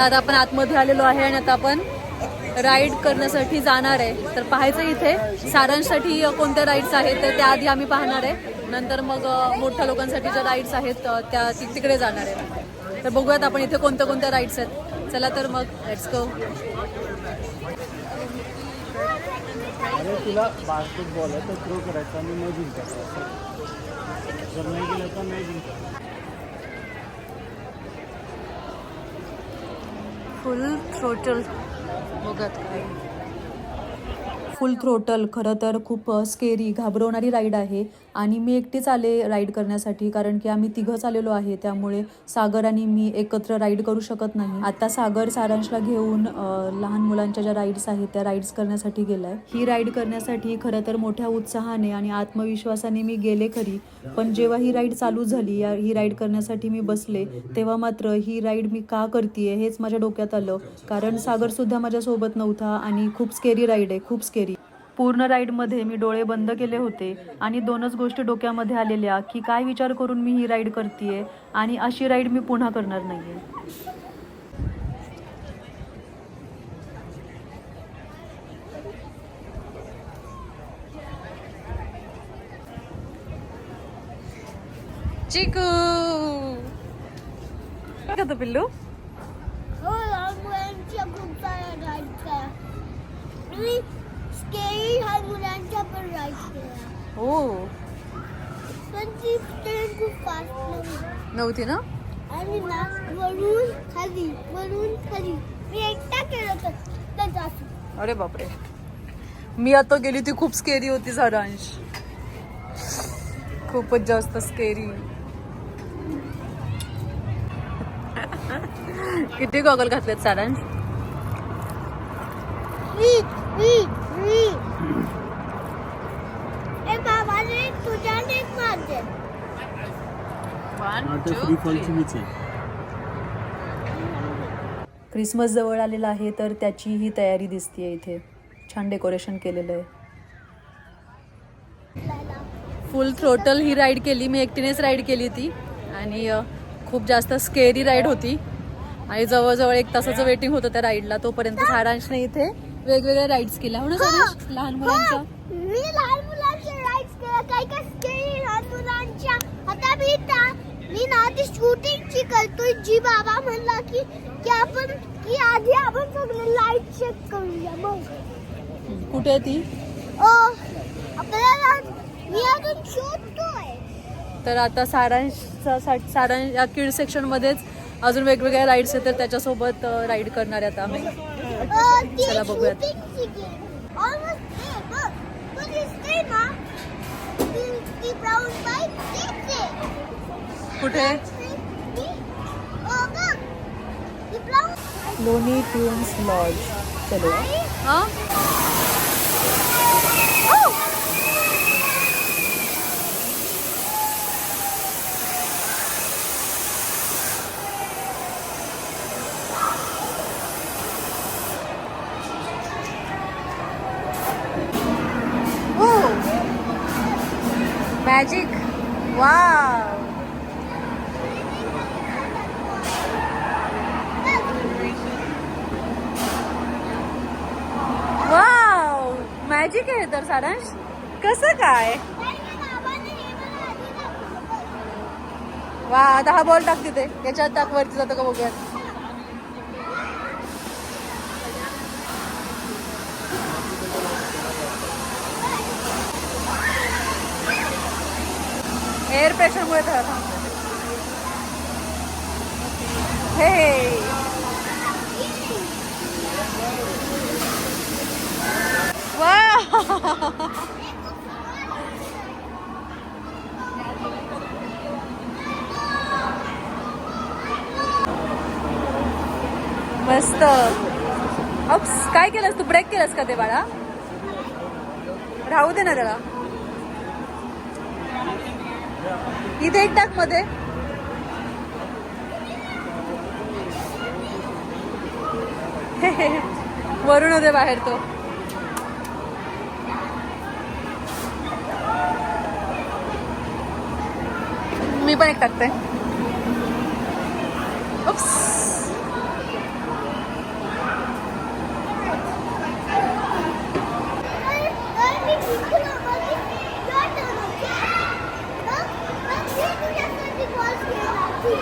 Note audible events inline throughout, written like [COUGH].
आता आपण आतमध्ये आलेलो आहे आणि आता आपण राईड करण्यासाठी जाणार आहे. तर पाहायचं इथे सारांसाठी कोणत्या राईड्स आहेत तर त्याआधी आम्ही पाहणार आहे. नंतर मग मोठ्या लोकांसाठी ज्या राईड्स आहेत त्या तिकडे जाणार आहे. तर बघूयात आपण इथे कोणत्या कोणत्या राईड्स आहेत. चला तर मग लेट्स गो अरे तुला बास्केटबॉल आहे तर थ्रो करायचा आणि मग जिंकायचं जर नाही गेलं तर नाही जिंकायचं फुल थ्रोटल बघत फुल थ्रोटल खरं तर खूप स्केरी घाबरवणारी राईड आहे. आणि मी एकटीच आले राईड करण्यासाठी कारण की आम्ही तिघंच आलेलो आहे. त्यामुळे सागर आणि मी एकत्र राईड करू शकत नाही. आता सागर सारांशला घेऊन लहान मुलांच्या ज्या राईड्स आहेत त्या राईड्स करण्यासाठी गेलाय. ही राईड करण्यासाठी खरं तर मोठ्या उत्साहाने आणि आत्मविश्वासाने मी गेले खरी. पण जेव्हा ही राईड चालू झाली या ही राईड करण्यासाठी मी बसले तेव्हा मात्र ही राईड मी का करते हेच माझ्या डोक्यात आलं. कारण सागर सुद्धा माझ्यासोबत नव्हता आणि खूप स्केरी राईड आहे खूप स्केरी पूर्ण राईडमध्ये मी डोळे बंद केले होते आणि दोनच गोष्टी डोक्यामध्ये आलेल्या की काय विचार करून मी ही राईड करते आणि अशी राईड मी पुन्हा करणार नाहीये. चिकू! करतो पिल्लू? खूप मी मुलांच्या पण राईड्स केल्या. हो पण ती ट्रेन खूप फास्ट नव्हती. नव्हती ना? आणि ना वरून खाली वरून खाली. मी एकटा केलं तर जास्त. अरे बापरे. मी आता गेली ती खूप स्केरी होती सारांश. खूपच जास्त स्केरी किती गॉगल घातलेत सारांश? मी क्रिसमस जवळ आलेला आहे तर त्याची ही तयारी दिसतीये इथे. छान डेकोरेशन केलेलं आहे. फुल थ्रोटल ही राईड केली मी एकटीनेच राईड केली ती. आणि खूप जास्त स्केरी राईड होती. आणि जवळजवळ एक तासाचं वेटिंग होतं त्या राईडला तोपर्यंत सारांशने इथे वेगवेगळ्या राईड्स केल्या. हो ना सारांश? लहान मुलांच्या मी लहान मुलांच्या राईड्स केल्या काही काही स्केरी लहान मुलांच्या आता मी त्या मी ना ती शूटिंगची करतोय जी बाबा म्हणला की की आपण की आधी आपण सगळे लाइट चेक करूया मग कुठे आहे ती? आपल्याला मी अजून शोधतोय. तर आता सारांशचा सारांश या किड सेक्शनमध्येच अजून वेगवेगळ्या राईड्स आहेत तर त्याच्यासोबत राईड करणार आहे आता आम्ही. चला बघूयात. कुठे? लोणी ट्यून्स लॉज. चलो. हा? मॅजिक वा मॅजिक आहे तर सारांश. कसं काय? वा आता हा बॉल टाक तिथे. याच्यात टाक वरती जातो का बघूया एअर प्रेशरमुळे त्याला थांबतो हे वा मस्त. अप्स काय केलंस? तू ब्रेक केलंस का ते बाळा? राहू दे ना त्याला इथे एक टाकमध्ये. [LAUGHS] वरून होते बाहेर तो. मी पण एक टाकते.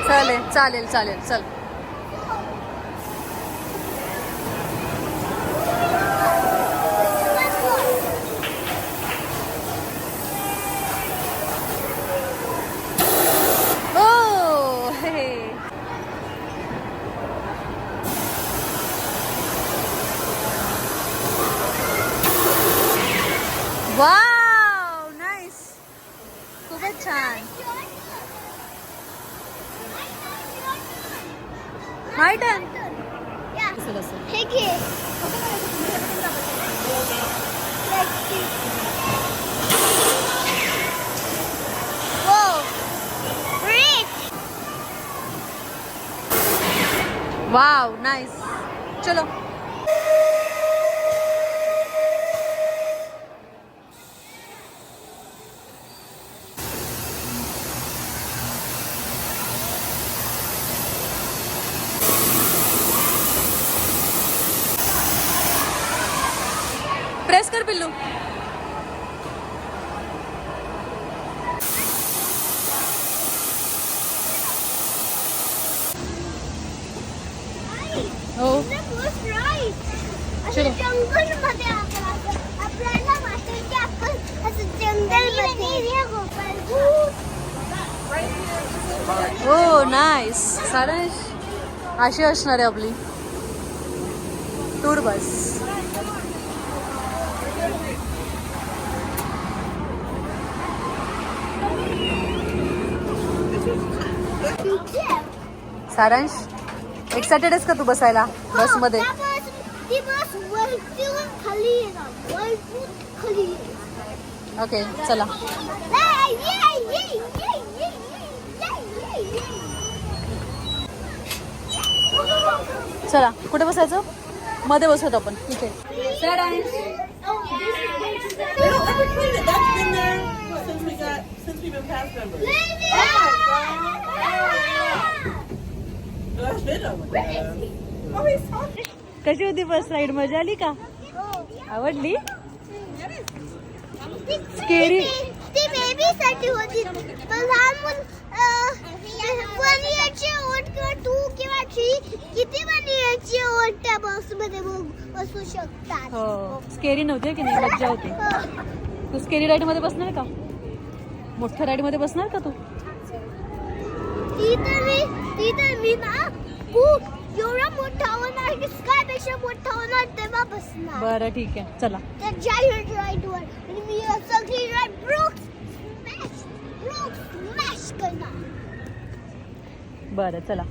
चालेल चालेल चालेल चल. My turn. Yeah. Take it. Whoa. Rich. Wow, nice. Chalo. पिल्लू हो चलो. हो नाईस सारांश अशी असणार आहे आपली टूर बस सारांश एक्सायटेड आहेस का तू बसायला? बस येणार. ओके चला. चला कुठे बसायचं? मध्ये बसवत आपण. इथे. No, been past members. There. Oh, कशी होती बस राईड मज़ा आली का? आवडली? Scary. ती बेबी साठी होती. पण लहान मुल वन इयरची ओट किंवा टू किंवा थ्री किती वन इयरची ओट त्या बस मध्ये बसू शकतात? हो. स्केरी नव्हती की नाही? मज्जा होती. तू स्केरी राईड मध्ये बसणार का? मोठ्या राईडमध्ये बसणार का तू? ती तर मी ती तर मी ना खूप एवढा मोठा होणार की स्कायपेक्षा मोठा होणार तेव्हा बसणार. बरं ठीक आहे. चला. त्या जायंट आणि मी सगळी राईड करणार. बरं चला.